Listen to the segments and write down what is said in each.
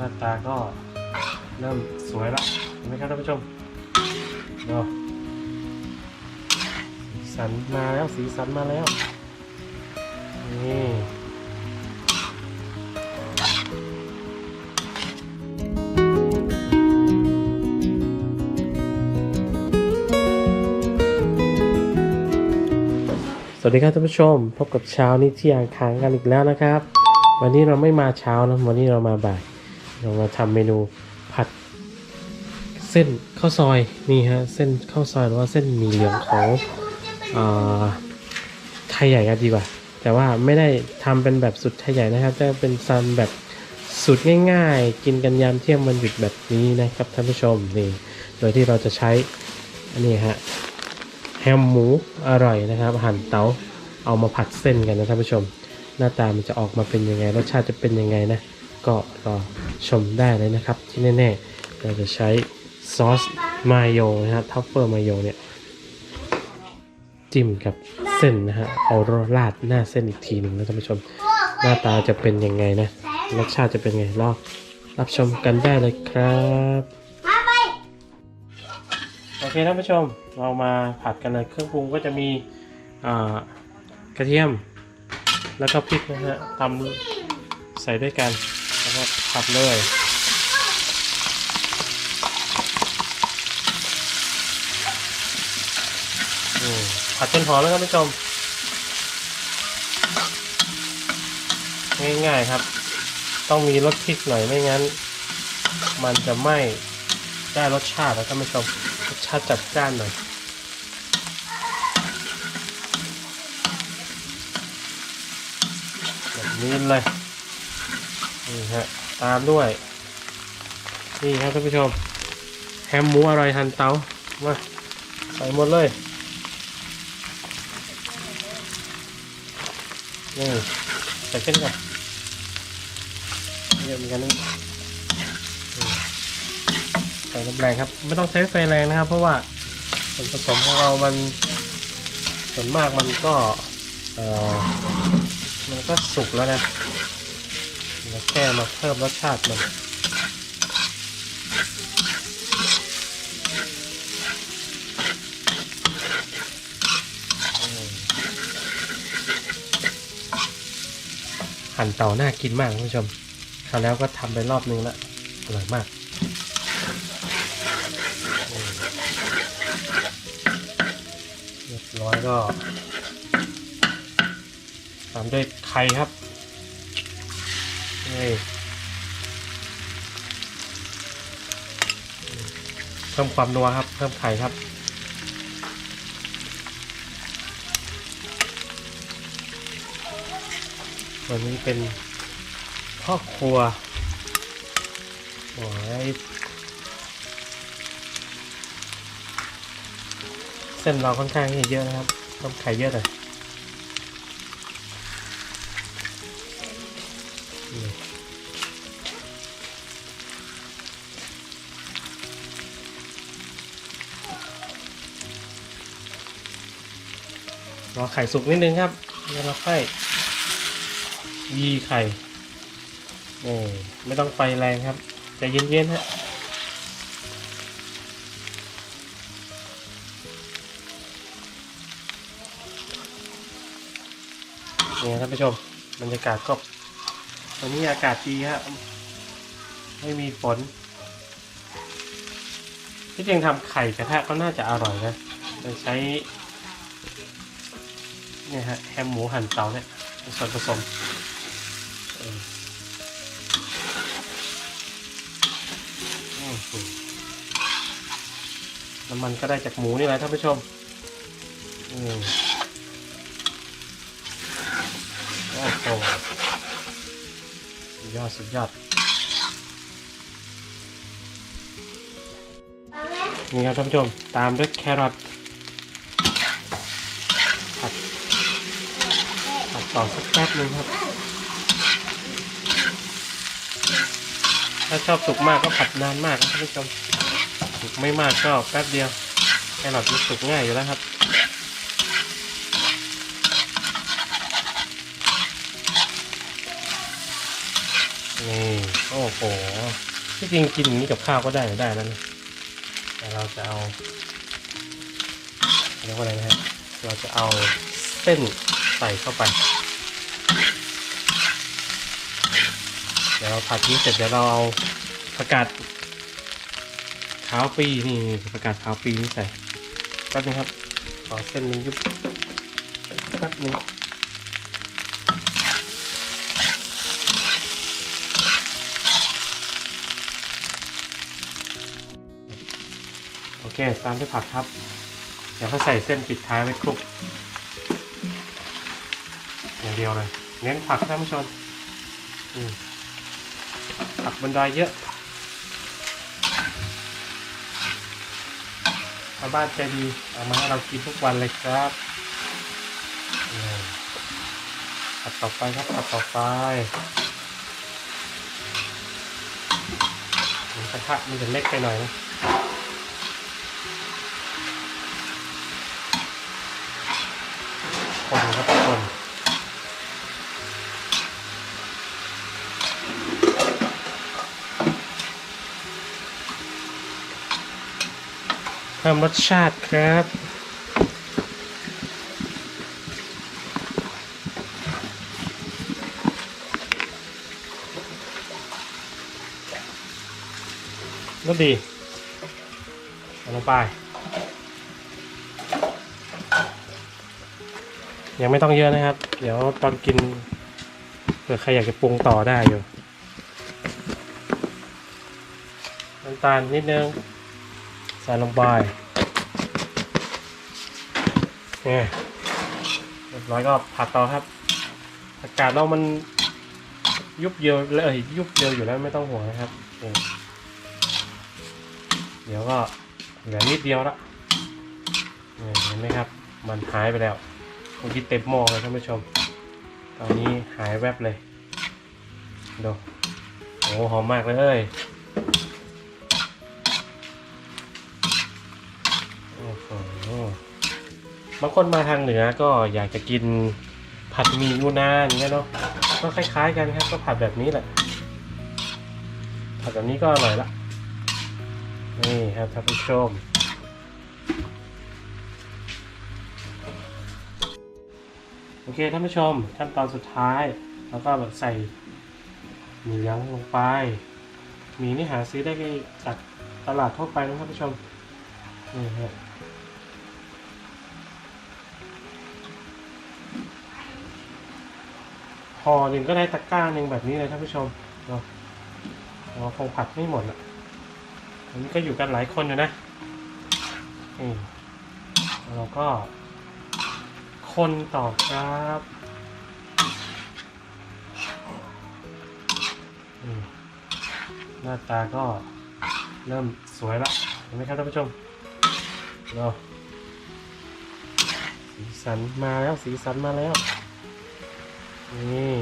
น้าตาก็เริ่มสวยแล้วเห็นไหมครับท่านผู้ชมดูสีสันมาแล้วสีสันมาแล้ว นี่สวัสดีครับท่านผู้ชม พบกับเช้านี้ที่อ่างค้างกันอีกแล้วนะครับ วันนี้เราไม่มาเช้านะวันนี้เรามาบ่าย เรามาทำเมนูผัด เส้นข้าวซอยนี่ฮะเส้นข้าวซอยหรือว่าเส้นหมี่เหลืองของเอ่อไทยใหญ่กันดีกว่า แต่ว่าไม่ได้ทำเป็นแบบสุดไทยใหญ่นะครับจะเป็นซันแบบสูตรง่ายๆ กินกันยามเที่ยงวันหยุดแบบนี้นะครับท่านผู้ชมนี่โดยที่เราจะใช้อันนี้ฮะแฮมหมูอร่อยนะครับหั่นเตาเอามาผัดเส้นกันนะท่านผู้ชม หน้าตามันจะออกมาเป็นยังไงรสชาติจะเป็นยังไงนะ ก็รอชมได้เลยนะครับ ที่แน่ๆเราจะใช้ซอสมาโยนะฮะทัฟเฟอร์มาโยเนี่ยจิ้มกับเส้นนะฮะเอาราดหน้าเส้นอีกทีหนึ่งนะท่านผู้ชม หน้าตาจะเป็นยังไงนะรสชาติจะเป็นไงรอรับชมกันได้เลยครับโอเคท่านผู้ชมเรามาผัดกันเลยเครื่องปรุงก็จะมีกระเทียม แล้วก็พริกนะฮะตำใส่ด้วยกัน แล้วก็ผัดเลยผัดจนหอมแล้วครับท่านผู้ชม ง่ายๆครับ ต้องมีรสพริกหน่อยไม่งั้น มันจะไม่ได้รสชาติแล้วท่านผู้ชมรสชาติจัดจ้านหน่อยแบบนี้เลย นี่ฮะตามด้วย นี่ครับท่านผู้ชม แฮมหมูอร่อยหั่นเตามาใส่หมดเลยนี่ใส่เส้นก่อนเยอะเหมือนกันนี่ใส่น้ำแรงครับ ไม่ต้องใช้ไฟแรงนะครับ เพราะว่าส่วนผสมของเรามันส่วนมากมันก็เออมันก็สุกแล้วนะ แค่มาเพิ่มรสชาติมันหั่นเต่าน่ากินมากคุณผู้ชมคราวแล้วก็ทำไปรอบนึงแล้วอร่อยมากเรียบร้อยก็ตามด้วยไข่ครับ นี่เพิ่มความนัวครับ เพิ่มไข่ครับ วันนี้เป็นพ่อครัวโอ้ยเส้นเราค่อนข้างที่เยอะนะครับ ต้องไข่เยอะหน่อย ไข่สุกนิดนึงครับแล้วเราค่อยยีไข่โอ้ไม่ต้องไฟแรงครับใจเย็นๆฮะนี่ท่านผู้ชมบรรยากาศก็วันนี้อากาศดีฮะไม่มีฝนที่จริงทำไข่กระทะก็น่าจะอร่อยนะโดยใช้ เนี่ยฮะแฮมหมูหั่นเตาเนี่ยส่วนผสมน้ำมันก็ได้จากหมูนี่แหละท่านผู้ชมโอ้โหสุดยอดสุดยอดมนี่ครับท่านผู้ชม ตามด้วยแครอทผัดผัด ต่อสักแป๊บนึงครับ ถ้าชอบสุกมากก็ผัดนานมากครับท่านผู้ชมสุกไม่มากก็แป๊บเดียวแครอทมันสุกง่ายอยู่แล้วครับนี่โอ้โหที่จริงกินอย่างนี้กับข้าวก็ได้ได้แล้วนะแต่เราจะเอาเรียกว่าอะไรนะฮะเราจะเอาเส้นใส่เข้าไป เดี๋ยวผัดนี้เสร็จเดี๋ยวเราเอาผักกาดขาวปีนี่ผักกาดขาวปีนี่ใส่แป๊บนึงครับขอเส้นนี้ยุบแป๊บนึงโอเคตามด้วยผักครับ เดี๋ยวเขาใส่เส้นปิดท้ายไว้คลุกอย่างเดียวเลย เน้นผักท่านผู้ชมอืม ผักบนดอยเยอะชาวบ้านใจดีเอามาให้เรากินทุกวันเลยครับนี่ผัดต่อไปครับผัดต่อไปกระทะมันจะเล็กไปหน่อยนะคนครับ เพิ่มรสชาติครับ รสดีเอาลงไป ยังไม่ต้องเยอะนะครับ เดี๋ยวตอนกินเผื่อใครอยากจะปรุงต่อได้อยู่น้ำตาลนิดนึง ใส่ลงไปเนี่ยเรียบร้อยก็ผัดต่อครับ อากาศเรามันยุบเดียวเลยยุบเดียวอยู่แล้วไม่ต้องห่วงนะครับเดี๋ยวก็เหลือนิดเดียวละเห็นไหมครับ มันหายไปแล้วเมื่อกี้เต็มหม้อเลยท่านผู้ชม ตอนนี้หายแวบเลยดูโอ้หอมมากเลย บางคนมาทางเหนือก็อยากจะกินผัดหมี่ยูนานอย่างเงี้ยเนาะก็คล้าย ๆ กันครับ ก็ผัดแบบนี้แหละ ผัดแบบนี้ก็อร่อยละนี่ครับท่านผู้ชมโอเคท่านผู้ชมขั้นตอนสุดท้ายเราก็แบบใส่หมี่ยั้งลงไปหมีนี่หาซื้อได้จากตลาดทั่วไปนะท่านผู้ชมนี่ฮะ ห่อหนึ่งก็ได้ตะกร้าหนึ่งแบบนี้เลยท่านผู้ชมเนาะเราคงผัดไม่หมดอะอันนี้ก็อยู่กันหลายคนอยู่นะนี่แล้วเราก็ คนต่อครับหน้าตาก็เริ่มสวยละเห็นไหมครับท่านผู้ชมเนาะสีสันมาแล้วสีสันมาแล้ว นี่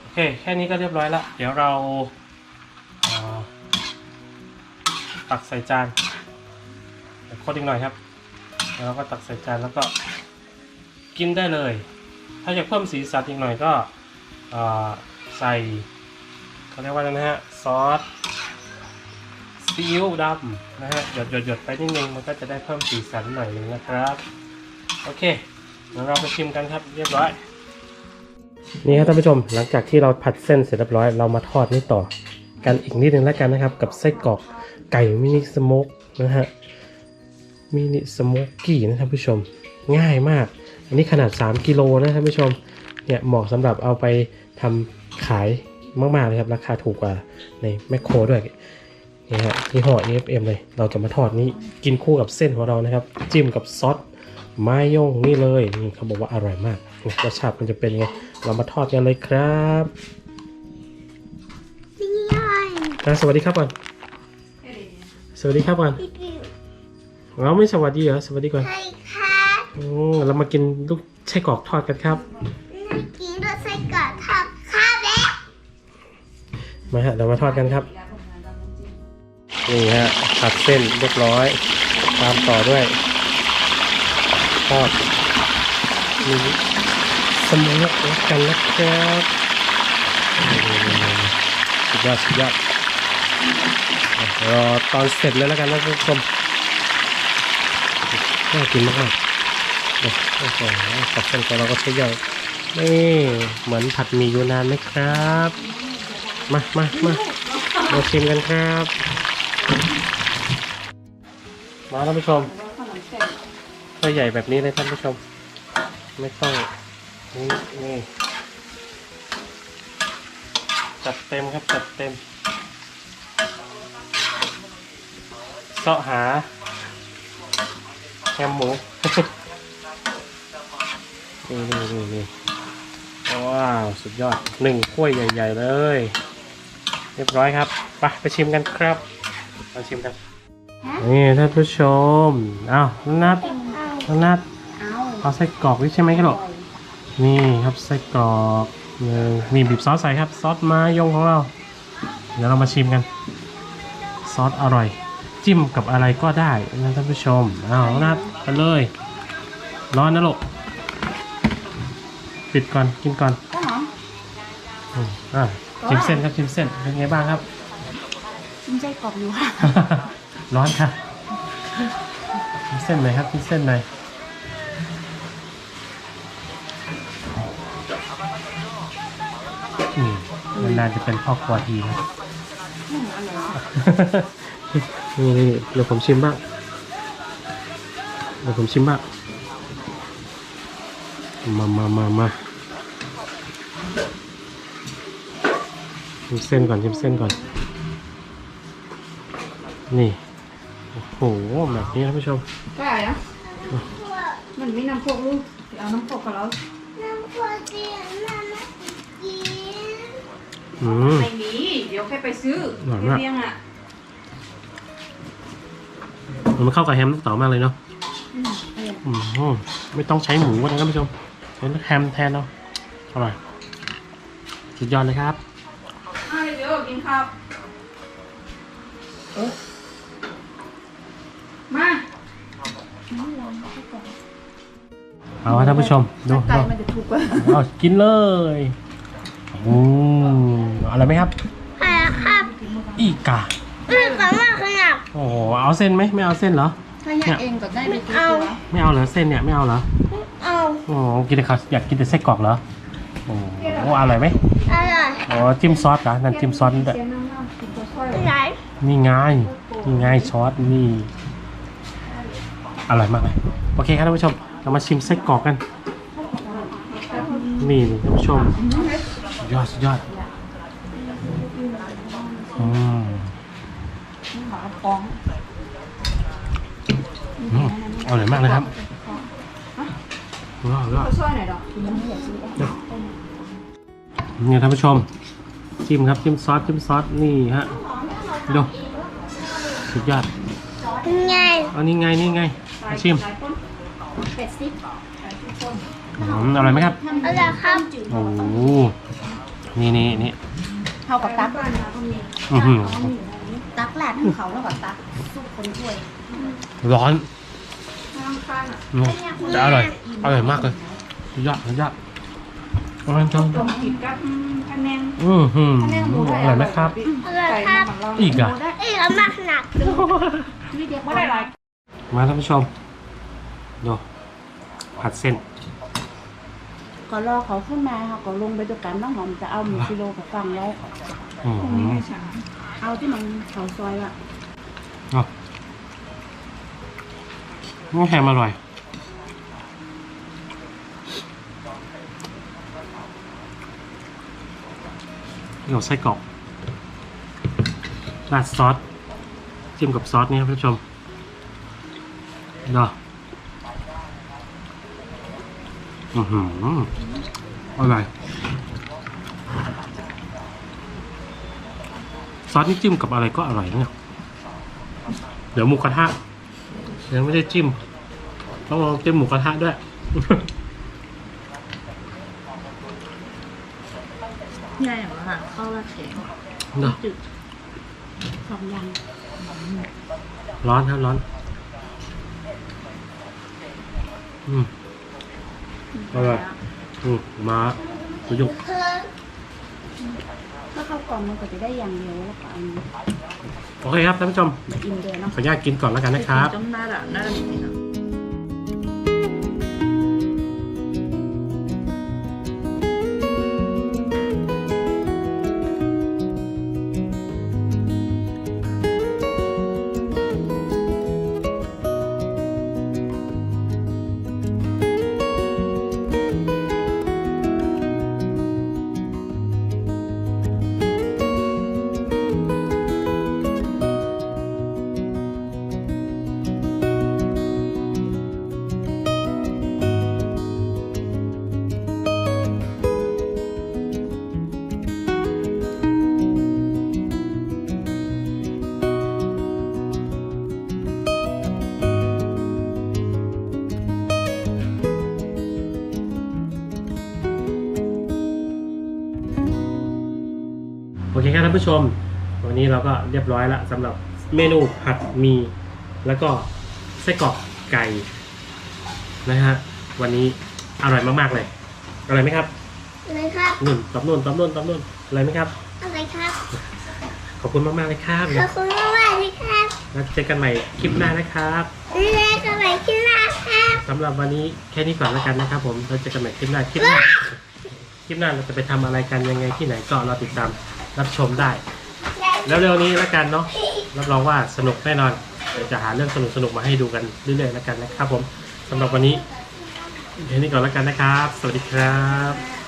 โอเค แค่นี้ก็เรียบร้อยละเดี๋ยวเราตักใส่จานเดี๋ยวคนอีกหน่อยครับ แล้วเราก็ตักใส่จานแล้วก็กินได้เลย ถ้าอยากเพิ่มสีสันอีกหน่อยก็ใส่ เขาเรียกว่าอะไรนะฮะซอสซีอิ๊วดำนะฮะหยดหยดหยดไปนิดนึงมันก็จะได้เพิ่มสีสันหน่อยนึงนะครับ โอเคเดี๋ยวเราไปชิมกันครับเรียบร้อย นี่ครับท่านผู้ชมหลังจากที่เราผัดเส้นเสร็จเรียบร้อยเรามาทอดนี่ต่อ กันอีกนิดนึงแล้วกันนะครับ กับไส้กรอกไก่มินิสโมกนะฮะมินิสโมกกี้นะท่านผู้ชม ง่ายมาก อันนี้ขนาด 3 กิโลนะท่านผู้ชมเนี่ยเหมาะสำหรับเอาไปทำขาย มากๆเลยครับ ราคาถูกกว่าในแมคโครด้วยนี่ฮะที่ห่อ AFM เลย เราจะมาทอดนี้กินคู่กับเส้นของเรานะครับ จิ้มกับซอสมายงนี่เลยนี่เขาบอกว่าอร่อยมากเนี่ยรสชาติมันจะเป็นไงเรามาทอดกันเลยครับพี่ย่อยอะสวัสดีครับก่อน สวัสดีครับก่อนพี่ปิวเราไม่สวัสดีเหรอสวัสดีก่อนใช่ค่ะโอ้เรามากินลูกไส้กรอกทอดกันครับ มาฮะเรามาทอดกันครับนี่ฮะผัดเส้นเรียบร้อย ตามต่อด้วยทอดมีสมุกแล้วกันนะครับสุดยอดสุดยอดรอตอนเสร็จเลยแล้วกันนะทุกคนน่ากินมากๆโอ้โหผัดเส้นของเราก็ใช้ย่อยนี่เหมือนผัดหมี่ยูนานไหมครับ มามามามาชิมกันครับ มาท่านผู้ชมตัวใหญ่แบบนี้เลยท่านผู้ชม ไม่ต้องนี่นี่จัดเต็มครับจัดเต็มเสาะหาแฮมหมูนี่นี่นี่ว้าว สุดยอดหนึ่งถ้วใหญ่ ๆ เลย เรียบร้อยครับไปไปชิมกันครับมาชิมกันนี่ท่านผู้ชมอ้าวน้องนัดน้องนัดเอาเอาไส้กรอกนี่ใช่ไหมครับลูกนี่ครับไส้กรอกหนึ่งมีบีบซอสใส่ครับ ซอสมายงของเรา เดี๋ยวเรามาชิมกัน ซอสอร่อย จิ้มกับอะไรก็ได้นะท่านผู้ชมอ้าวน้องนัดไปเลย ร้อนนะลูกปิดก่อนกินก่อนก็หอมอืมอะ ชิมเส้นครับชิมเส้นเป็นไงบ้างครับมันใจกรอบอยู่ค่ะ ร้อนค่ะกินเส้นหน่อยครับกินเส้นหน่อยอืมนานๆจะเป็นพ่อครัวทีนะนี่นี่เดี๋ยวผมชิมบ้างเดี๋ยวผมชิมบ้างมามามามา ชิมเส้นก่อนชิมเส้นก่อน นี่ โอ้โหแบบนี้ท่านผู้ชมก็อะไรนะมันไม่น้ำโคกลูกเอาน้ำโคกกับเราน้ำพอดีน้ำไม่กินอืมไม่มีเดี๋ยวแค่ไปซื้ออร่อยมาก เรียงอะมันเข้ากับแฮมลูกเต๋ามากเลยเนาะอืมเอออืมไม่ต้องใช้หมูนะท่านผู้ชมใช้แฮมแทนเนาะอร่อยสุดยอดเลยครับ เอาเดี๋ยวกินข้าวเออมาเอาละท่านผู้ชมดูไก่ดูมันจะถูกกว่าเอากินเลยอืมเอะไรไหมครับอะไรครับ อีกาไม่สามารถขนาดโอ้โหเอาเส้นไหมไม่เอาเส้นเหรอถ้าอยากเองก็ได้ไปซื้อเอาตัวไม่เอาเหรอเส้นเนี่ยไม่เอาเหรอเอาโอ้โหกินแต่ข้าวอยากกินแต่ไส้กรอกเหรอโอ้โหอร่อยไหม อะไรอ๋อจิ้มซอสเหรอนั่นจิ้มซอสนี่ด้วยเสียน้ำน้ำกินตัวช่วยไหนนี่ไงนี่ไงซอสนี่อร่อยมากเลยโอเคครับท่านผู้ชมเรามาชิมไส้กรอกกันนี่ท่านผู้ชมสุดยอดสุดยอดอืมหมาฟ้องอืมอร่อยมากเลยครับว้าวว้าวตัวช่ วยหน่อยดอกนี่ท่านผู้ชมจิ้มครับจิ้มซอสจิ้มซอสนี่ฮะดูสุดยอดไงอันนี้ไงนี่ไงมาชิมหลายคนเป็ดซิปอืมอร่อยไหมครับอะไรครับโอ้โหนี่นี่นี่เท่ากับตักบ้านเราก็มีอื้อหือตักแหลกเขาแล้วกับตักซุปคนถ้วยร้อนข้างข้างอะอืมแต่อร่อยอร่อยมากเลยสุดยอดสุดยอด อร่อยจังตรงกินกับคะแนนอือหือคะแนนหมูอร่อยไหมครับอะไรไก่ครับของเราอีกอะเอ้ยเรามาขนาดไม่ได้ไม่ได้หลายมาท่านผู้ชมดูผัดเส้น ก็รอเขาขึ้นมาค่ะก็ลงไปด้วยกันน้องหอมจะเอาหมูกิโลกับฟังแล้วอืมพรุ่งนี้ให้ฉันเอาที่มันเขาซอยอะอะนี่แฮมอร่อย เดี๋ยวไส้กรอกราดซอสจิ้มกับซอสนี่ครับท่านผู้ชมเนาะอือหืออร่อยซอสนี่จิ้มกับอะไรก็อร่อยเนี่ย เดี๋ยวหมูกระทะยังไม่ได้จิ้ม ต้องลองจิ้มหมูกระทะด้วย ใหญ่เหรอค่ะข้าวราดแกงเนาะจืดสองอย่างร้อนครับร้อน อืมอร่อยอืมมาประยุกต์เพิ่มถ้าเข้ากล่องมันก็จะได้อย่างเดียวแล้วก็อันนี้โอเคครับท่านผู้ชมอินเดียเนาะขออนุญาตกินก่อนแล้วกันนะครับ จำน่าละน่าจะมีนะโอเคครับท่า ผู้ชม วันนี้เราก็เรียบร้อยแล้วสำหรับเมนูผัดหมี แล้วก็ไส้กรอกไก่นะฮะวันนี้อร่อยมากๆเลยอร่อยไหมครับอะไรครับนุ่นตบนุ่นตบนุ่นตบนุ่นอร่อยไหมครับอะไรครับ ขอบคุณมากๆเลยครับขอบคุณมากๆเลยครับแล้วเจอกันใหม่คลิปหน้านะครับเรียกกันใหม่ที่หน้าครับสำหรับวันนี้แค่นี้ก่อนแล้วกันนะครับ ผมเราเจอกันใหม่คลิปหน้าคลิปหน้าคลิปหน้าเราจะไปทำอะไรกันยังไงที่ไหนก็เราติดตาม รับชมได้ แล้วเร็วนี้แล้วกันเนาะรับรองว่าสนุกแน่นอนเดี๋ยวจะหาเรื่องสนุกๆมาให้ดูกันเรื่อยๆแล้วกันนะครับผมสำหรับวันนี้แค่นี้ก่อนแล้วกันนะครับ สวัสดีครับ